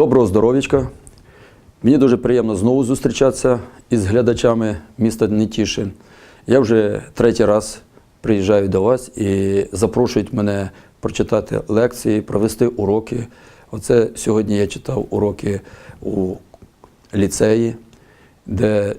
Доброго здоров'ячка. Мені дуже приємно знову зустрічатися із глядачами міста Нетішин. Я вже третій раз приїжджаю до вас і запрошують мене прочитати лекції, провести уроки. Оце сьогодні я читав уроки у ліцеї, де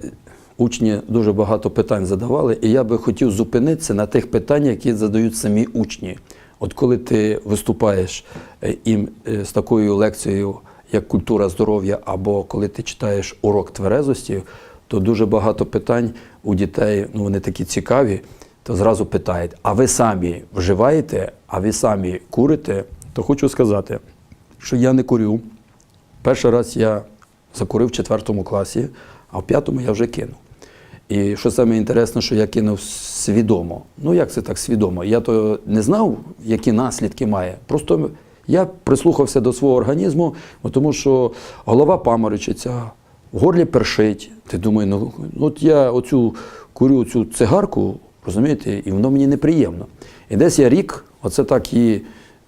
учні дуже багато питань задавали, і я би хотів зупинитися на тих питаннях, які задають самі учні. От коли ти виступаєш е, їм е, з такою лекцією, як культура здоров'я, або коли ти читаєш урок тверезості, то дуже багато питань у дітей, ну вони такі цікаві, то зразу питають: а ви самі вживаєте, а ви самі курите? То хочу сказати, що я не курю. Перший раз я закурив в четвертому класі, а в п'ятому я вже кинув. І що саме інтересне, що я кинув свідомо. Ну як це так свідомо? Я то не знав, які наслідки має. Просто я прислухався до свого організму, тому що голова паморочиться, в горлі першить. Ти думаєш, ну от я оцю курю цю цигарку, розумієте, і воно мені неприємно. І десь я рік, оце так і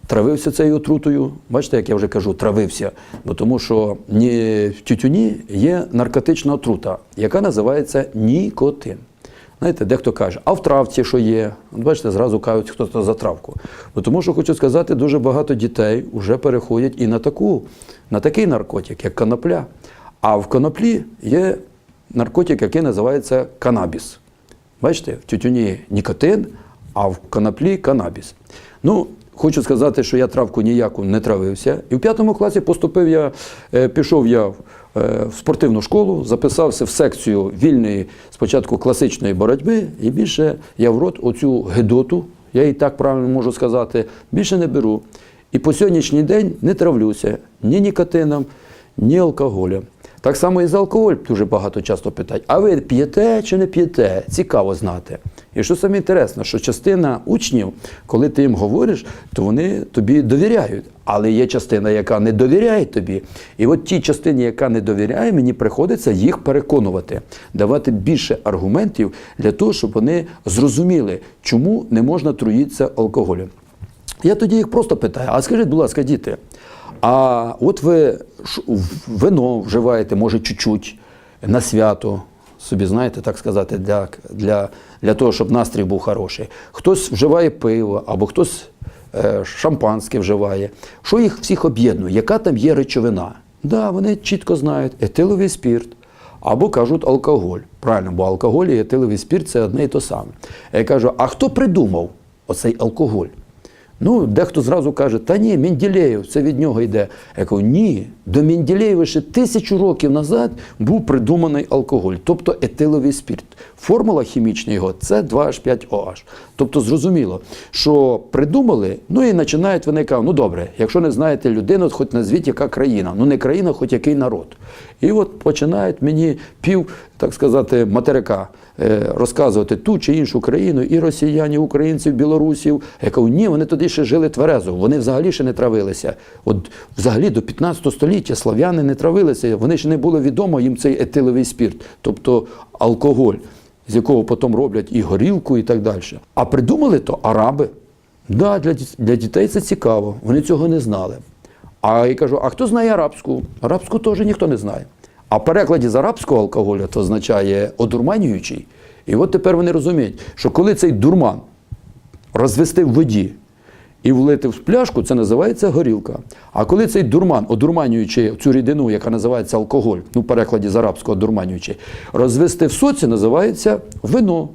травився цією отрутою. Бачите, як я вже кажу, травився. Бо тому що в тютюні є наркотична отрута, яка називається нікотин. Знаєте, дехто каже, а в травці що є? Бачите, зразу кажуть, хто то за травку. Бо тому що хочу сказати, дуже багато дітей вже переходять і на таку, на такий наркотик, як конопля. А в коноплі є наркотик, який називається канабіс. Бачите, в тютюні нікотин, а в коноплі канабіс. Ну, хочу сказати, що я травку ніяку не травився. І в п'ятому класі поступив я, е, пішов я в, е, в спортивну школу, записався в секцію вільної спочатку класичної боротьби, і більше я в рот оцю гедоту, я її так правильно можу сказати, більше не беру. І по сьогоднішній день не травлюся ні нікотином, ні алкоголем. Так само і за алкоголь дуже багато часто питають, а ви п'єте чи не п'єте? Цікаво знати. І що саме інтересно, що частина учнів, коли ти їм говориш, то вони тобі довіряють. Але є частина, яка не довіряє тобі. І от тій частині, яка не довіряє, мені приходиться їх переконувати, давати більше аргументів для того, щоб вони зрозуміли, чому не можна труїтися алкоголем. Я тоді їх просто питаю: а скажіть, будь ласка, діти, а от ви вино вживаєте, може, чуть-чуть на свято, собі знаєте, так сказати, для, для, для того, щоб настрій був хороший. Хтось вживає пиво, або хтось е, шампанське вживає. Що їх всіх об'єднує? Яка там є речовина? Да, вони чітко знають, етиловий спірт. Або кажуть алкоголь. Правильно, бо алкоголь і етиловий спірт це одне і те саме. Я кажу, а хто придумав оцей алкоголь? Ну, дехто зразу каже, та ні, Менділеєв, це від нього йде. Я кажу, ні, до Менділеєва ще тисячу років назад був придуманий алкоголь, тобто етиловий спірт. Формула хімічна його це 2H5OH. Тобто зрозуміло, що придумали, ну і починають вони кажуть, ну добре, якщо не знаєте людину, хоч назвіть яка країна. Ну не країна, хоч який народ. І от починають мені пів, так сказати, материка е, розказувати ту чи іншу країну, і росіян, і українців, білорусів. Я кажу, ні, вони тоді ще жили тверезо, вони взагалі ще не травилися. От взагалі до 15 століття слав'яни не травилися, вони ще не було відомо їм цей етиловий спірт, тобто алкоголь, з якого потім роблять і горілку, і так далі. А придумали то араби. Да, для, для дітей це цікаво, вони цього не знали. А я кажу, а хто знає арабську? Арабську теж ніхто не знає. А в перекладі з арабського алкоголю то означає одурманюючий. І от тепер вони розуміють, що коли цей дурман розвести в воді і влити в пляшку, це називається горілка. А коли цей дурман, одурманюючи цю рідину, яка називається алкоголь, ну в перекладі з арабського одурманюючий, розвести в соці, називається вино.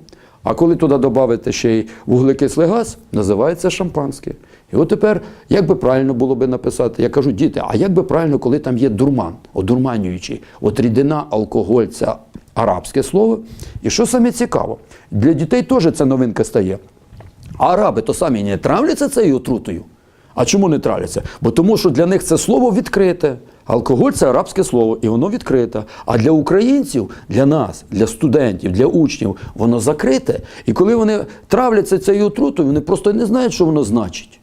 А коли туди додати ще й вуглекислий газ, називається шампанське. І от тепер, як би правильно було би написати, я кажу, діти, а як би правильно, коли там є дурман, одурманюючий, от рідина, алкоголь це арабське слово. І що саме цікаво, для дітей теж це новинка стає. А араби то самі не травляться цією отрутою. А чому не травляться? Бо тому, що для них це слово відкрите. Алкоголь це арабське слово, і воно відкрите. А для українців, для нас, для студентів, для учнів, воно закрите. І коли вони травляться цією отрутою, вони просто не знають, що воно значить.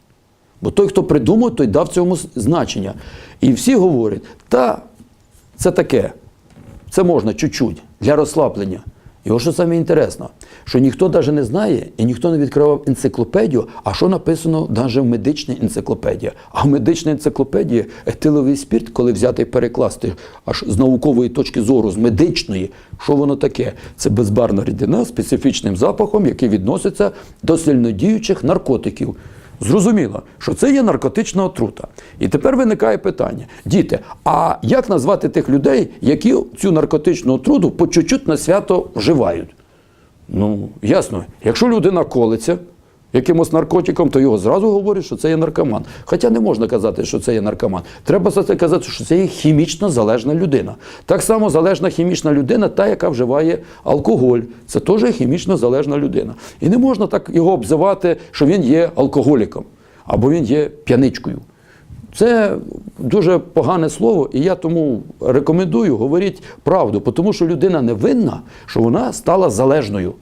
Бо той, хто придумав, той дав цьому значення. І всі говорять, та це таке, це можна чуть-чуть для розслаблення. І ось що саме інтересно, що ніхто навіть не знає і ніхто не відкривав енциклопедію, а що написано навіть в медичній енциклопедії. А в медичній енциклопедії етиловий спірт, коли взяти і перекласти аж з наукової точки зору, з медичної, що воно таке? Це безбарна рідина з специфічним запахом, який відноситься до сильнодіючих наркотиків. Зрозуміло, що це є наркотична отрута. І тепер виникає питання: діти, а як назвати тих людей, які цю наркотичну отруту по чуть-чуть на свято вживають? Ну, ясно, якщо людина колиться якимось наркотиком, то його зразу говорять, що це є наркоман. Хоча не можна казати, що це є наркоман. Треба казати, що це є хімічно залежна людина. Так само залежна хімічна людина, та, яка вживає алкоголь. Це теж хімічно залежна людина. І не можна так його обзивати, що він є алкоголіком або він є п'яничкою. Це дуже погане слово, і я тому рекомендую говорити правду, тому що людина не винна, що вона стала залежною.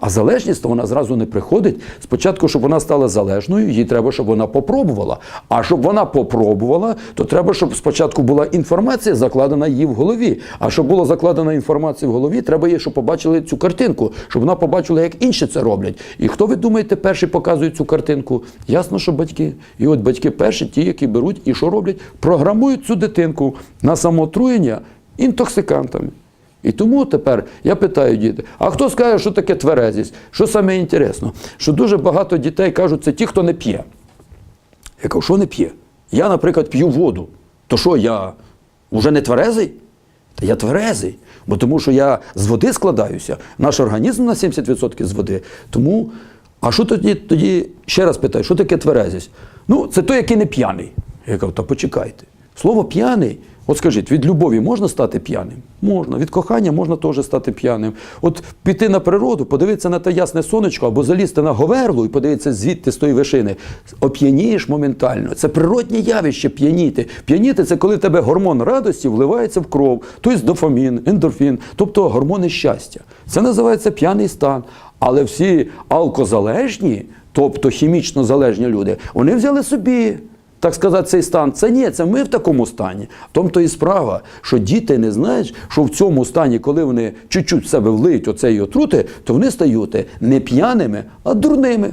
А залежність то вона зразу не приходить. Спочатку, щоб вона стала залежною, їй треба, щоб вона попробувала. А щоб вона попробувала, то треба, щоб спочатку була інформація закладена їй в голові. А щоб була закладена інформація в голові, треба їй, щоб побачили цю картинку, щоб вона побачила, як інші це роблять. І хто ви думаєте, перші показують цю картинку? Ясно, що батьки. І от батьки перші, ті, які беруть і що роблять, програмують цю дитинку на самоотруєння інтоксикантами. І тому тепер я питаю діти, а хто скаже, що таке тверезість? Що саме інтересно? Що дуже багато дітей кажуть, це ті, хто не п'є. Я кажу, що не п'є? Я, наприклад, п'ю воду. То що, я вже не тверезий? Та я тверезий. Бо тому що я з води складаюся. Наш організм на 70% з води. Тому, а що тоді, тоді ще раз питаю, що таке тверезість? Ну, це той, який не п'яний. Я кажу, та почекайте. Слово п'яний, от скажіть, від любові можна стати п'яним? Можна. Від кохання можна теж стати п'яним. От піти на природу, подивитися на те ясне сонечко, або залізти на говерлу і подивитися звідти з тої вишини. Оп'янієш моментально. Це природнє явище п'яніти. П'яніти це коли тебе гормон радості вливається в кров, тобто дофамін, ендорфін, тобто гормони щастя. Це називається п'яний стан. Але всі алкозалежні, тобто хімічно залежні люди, вони взяли собі так сказати, цей стан. Це ні, це ми в такому стані. В тому то і справа, що діти не знають, що в цьому стані, коли вони чуть-чуть в себе влиють оцеї отрути, то вони стають не п'яними, а дурними.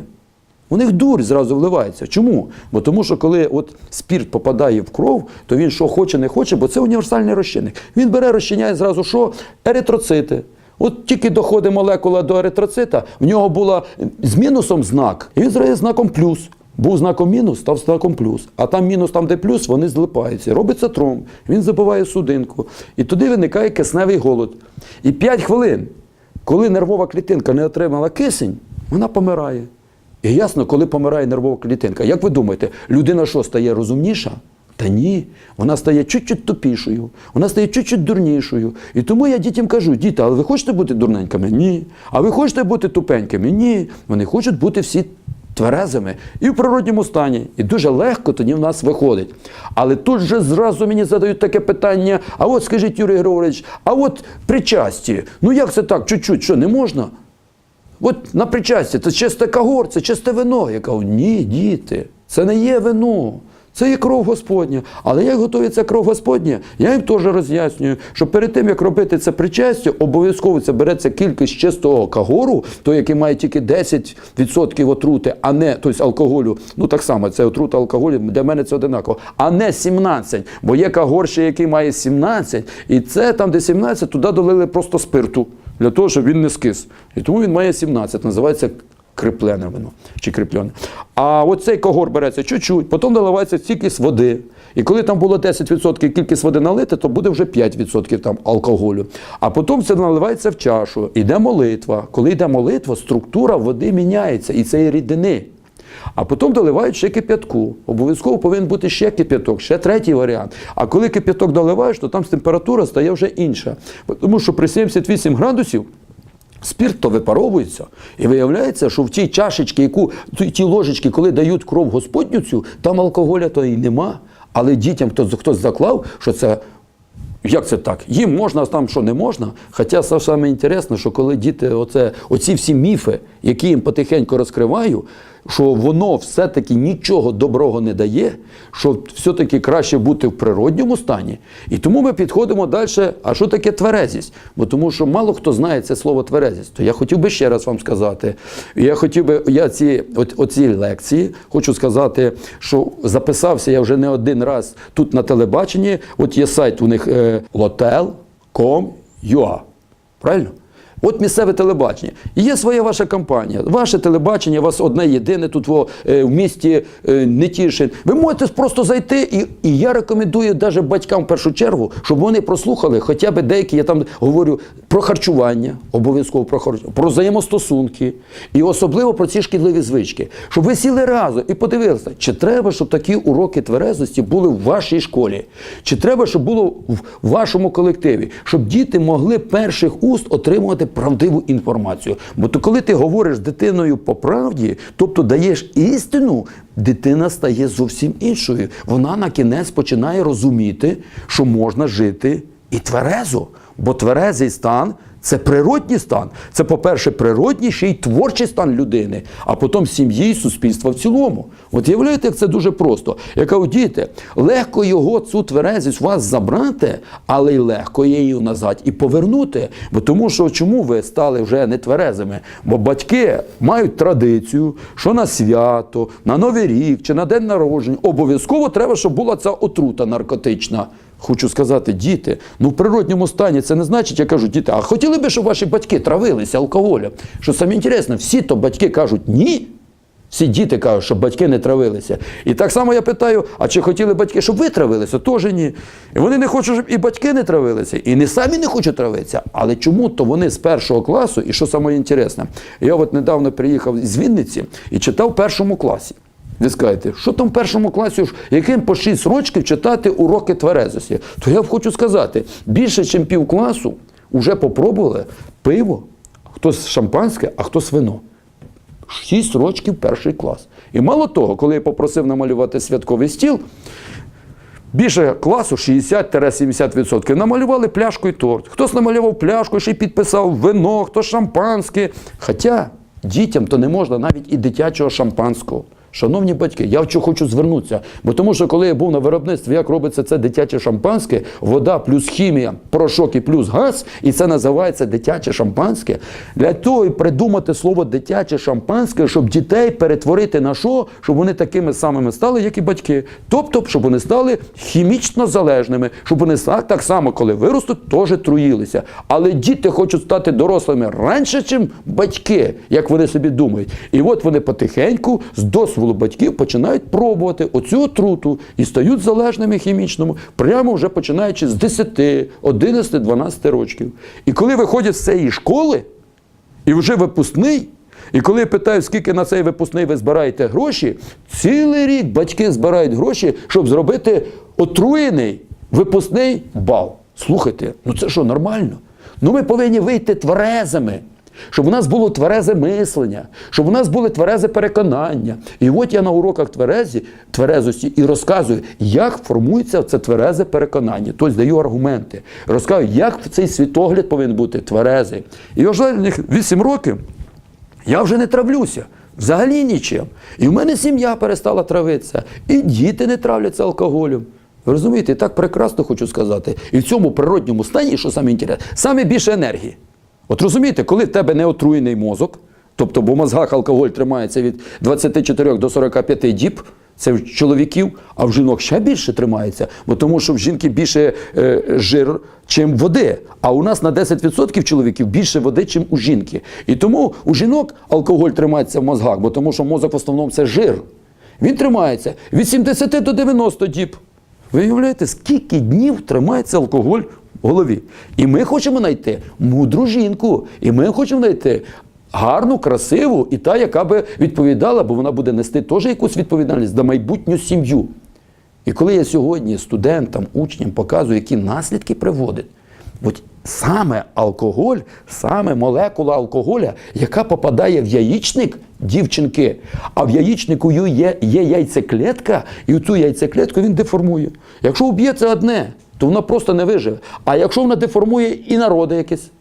У них дурь зразу вливається. Чому? Бо тому, що коли от спірт попадає в кров, то він що хоче, не хоче, бо це універсальний розчинник. Він бере, розчиняє зразу що? Еритроцити. От тільки доходить молекула до еритроцита, в нього була з мінусом знак, і він зразу знаком плюс. Був знаком мінус, став знаком плюс. А там мінус, там де плюс, вони злипаються. Робиться тромб, він забиває судинку. І туди виникає кисневий голод. І 5 хвилин, коли нервова клітинка не отримала кисень, вона помирає. І ясно, коли помирає нервова клітинка. Як ви думаєте, людина що стає розумніша? Та ні, вона стає чуть-чуть тупішою, вона стає чуть-чуть дурнішою. І тому я дітям кажу, діти, але ви хочете бути дурненькими? Ні. А ви хочете бути тупенькими? Ні. Вони хочуть бути всі тверезими і в природньому стані. І дуже легко тоді в нас виходить. Але тут же зразу мені задають таке питання: а от скажіть, Юрій Григорович, а от причасті, ну як це так, чуть-чуть, що не можна? От на причасті, це чисте кагор, це чисте вино. Я кажу, ні, діти, це не є вино. Це є кров Господня. Але як готується кров Господня, я їм теж роз'яснюю, що перед тим, як робити це причастя, обов'язково це береться кількість чистого кагору, той, який має тільки 10% отрути, а не тобто алкоголю. Ну так само, це отрута алкоголю, для мене це одинаково, а не 17. Бо є кагор ще, який має 17, і це там, де 17, туди долили просто спирту, для того, щоб він не скис. І тому він має 17, називається креплене вино чи креплене. А оцей когор береться чуть-чуть, потім наливається кількість води. І коли там було 10% кількість води налити, то буде вже 5% там алкоголю. А потім це наливається в чашу. Іде молитва. Коли йде молитва, структура води міняється, і це є рідини. А потім доливають ще кип'ятку. Обов'язково повинен бути ще кип'яток, ще третій варіант. А коли кип'яток доливаєш, то там температура стає вже інша. Тому що при 78 градусів Спірт то випаровується, і виявляється, що в тій чашечці, яку ті- ложечки, коли дають кров Господню цю, там алкоголя то і нема. Але дітям хтось, хтось заклав, що це. Як це так? Їм можна, а там що не можна. Хоча саме інтересне, що коли діти, оце, оці всі міфи, які їм потихеньку розкриваю, що воно все-таки нічого доброго не дає, що все-таки краще бути в природньому стані. І тому ми підходимо далі. А що таке тверезість? Бо тому що мало хто знає це слово тверезість. То я хотів би ще раз вам сказати. Я хотів би, я ці оці лекції хочу сказати, що записався я вже не один раз тут на телебаченні. От є сайт у них е, lotel.com.ua. Правильно? От місцеве телебачення. І є своя ваша компанія. Ваше телебачення, у вас одне єдине тут во, е, в місті е, Нетішин. Ви можете просто зайти, і, і я рекомендую навіть батькам в першу чергу, щоб вони прослухали хоча б деякі, я там говорю про харчування, обов'язково про харчування, про взаємостосунки, і особливо про ці шкідливі звички. Щоб ви сіли разом і подивилися, чи треба, щоб такі уроки тверезості були в вашій школі, чи треба, щоб було в вашому колективі, щоб діти могли перших уст отримувати правдиву інформацію. Бо то коли ти говориш дитиною по правді, тобто даєш істину, дитина стає зовсім іншою. Вона на кінець починає розуміти, що можна жити і тверезо. Бо тверезий стан це природній стан. Це, по-перше, природній ще й творчий стан людини, а потім сім'ї і суспільства в цілому. От уявляєте, як це дуже просто. Я кажу, діти, легко його, цю тверезість у вас забрати, але й легко її назад і повернути. Бо тому що чому ви стали вже не тверезими? Бо батьки мають традицію, що на свято, на Новий рік чи на день народження обов'язково треба, щоб була ця отрута наркотична. Хочу сказати, діти, ну в природньому стані це не значить, я кажу, діти, а хотіли би, щоб ваші батьки травилися алкоголем? Що саме інтересне, всі то батьки кажуть ні. Всі діти кажуть, щоб батьки не травилися. І так само я питаю: а чи хотіли батьки, щоб ви травилися? Теж ні. І вони не хочуть, щоб і батьки не травилися, і не самі не хочуть травитися. Але чому то вони з першого класу, і що саме інтересне, я от недавно приїхав з Вінниці і читав в першому класі. Ви скажете, що там в першому класі, яким по 6 років читати уроки тверезості? То я хочу сказати, більше, ніж пів класу вже попробували пиво, хтось шампанське, а хтось вино. 6 років перший клас. І мало того, коли я попросив намалювати святковий стіл, більше класу 60-70% намалювали пляшку і торт. Хтось намалював пляшку, ще й підписав вино, хтось шампанське. Хоча дітям то не можна навіть і дитячого шампанського. Шановні батьки, я хочу звернутися. Бо тому що коли я був на виробництві, як робиться це дитяче шампанське, вода плюс хімія, порошок і плюс газ, і це називається дитяче шампанське. Для того і придумати слово дитяче шампанське, щоб дітей перетворити на що, щоб вони такими самими стали, як і батьки. Тобто, щоб вони стали хімічно залежними, щоб вони так само, коли виростуть, теж труїлися. Але діти хочуть стати дорослими раніше, ніж батьки, як вони собі думають. І от вони потихеньку з дозволу батьків починають пробувати оцю отруту і стають залежними хімічному, прямо вже починаючи з 10, 11, 12 років. І коли виходять з цієї школи, і вже випускний. І коли я питаю, скільки на цей випускний ви збираєте гроші, цілий рік батьки збирають гроші, щоб зробити отруєний випускний бал. Слухайте, ну це що, нормально? Ну ми повинні вийти тверезими. Щоб у нас було тверезе мислення, щоб у нас були тверезе переконання. І от я на уроках тверезі, тверезості і розказую, як формується це тверезе переконання. Тобто даю аргументи. Розказую, як цей світогляд повинен бути тверезий. І останніх 8 років я вже не травлюся. Взагалі нічим. І в мене сім'я перестала травитися, і діти не травляться алкоголем. Ви розумієте, так прекрасно хочу сказати. І в цьому природньому стані, що саме інтересне, саме більше енергії. От розумієте, коли в тебе не отруєний мозок, тобто бо в мозгах алкоголь тримається від 24 до 45 діб, це в чоловіків, а в жінок ще більше тримається, бо тому що в жінки більше е, жир, чим води. А у нас на 10% чоловіків більше води, чим у жінки. І тому у жінок алкоголь тримається в мозгах, бо тому що мозок в основному це жир. Він тримається від 70 до 90 діб. Ви уявляєте, скільки днів тримається алкоголь голові? І ми хочемо знайти мудру жінку, і ми хочемо знайти гарну, красиву, і та, яка би відповідала, бо вона буде нести теж якусь відповідальність за майбутню сім'ю. І коли я сьогодні студентам, учням показую, які наслідки приводить, от саме алкоголь, саме молекула алкоголя, яка попадає в яєчник дівчинки, а в яєчнику є, є яйцеклетка, і цю яйцеклетку він деформує. Якщо вб'ється одне, то вона просто не виживе. А якщо вона деформує і народи якесь,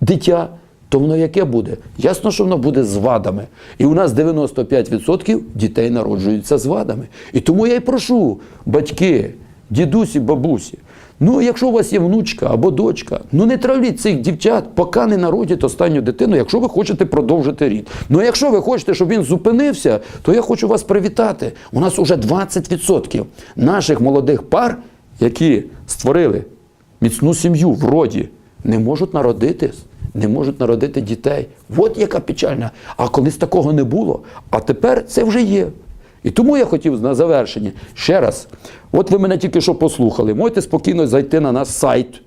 дитя, то воно яке буде? Ясно, що воно буде з вадами. І у нас 95% дітей народжуються з вадами. І тому я й прошу, батьки, дідусі, бабусі. Ну, якщо у вас є внучка або дочка, ну не травліть цих дівчат, поки не народять останню дитину, якщо ви хочете продовжити рід. Ну, якщо ви хочете, щоб він зупинився, то я хочу вас привітати. У нас уже 20% наших молодих пар, які створили міцну сім'ю в роді, не можуть народитись, не можуть народити дітей. От яка печальна. А колись такого не було, а тепер це вже є. І тому я хотів на завершення ще раз. От ви мене тільки що послухали. Можете спокійно зайти на наш сайт.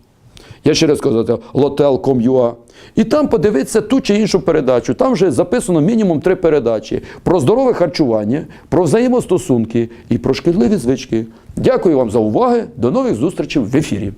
Я ще раз сказати, lotel.com.ua. І там подивитися ту чи іншу передачу. Там вже записано мінімум три передачі: про здорове харчування, про взаємостосунки і про шкідливі звички. Дякую вам за увагу. До нових зустрічей в ефірі.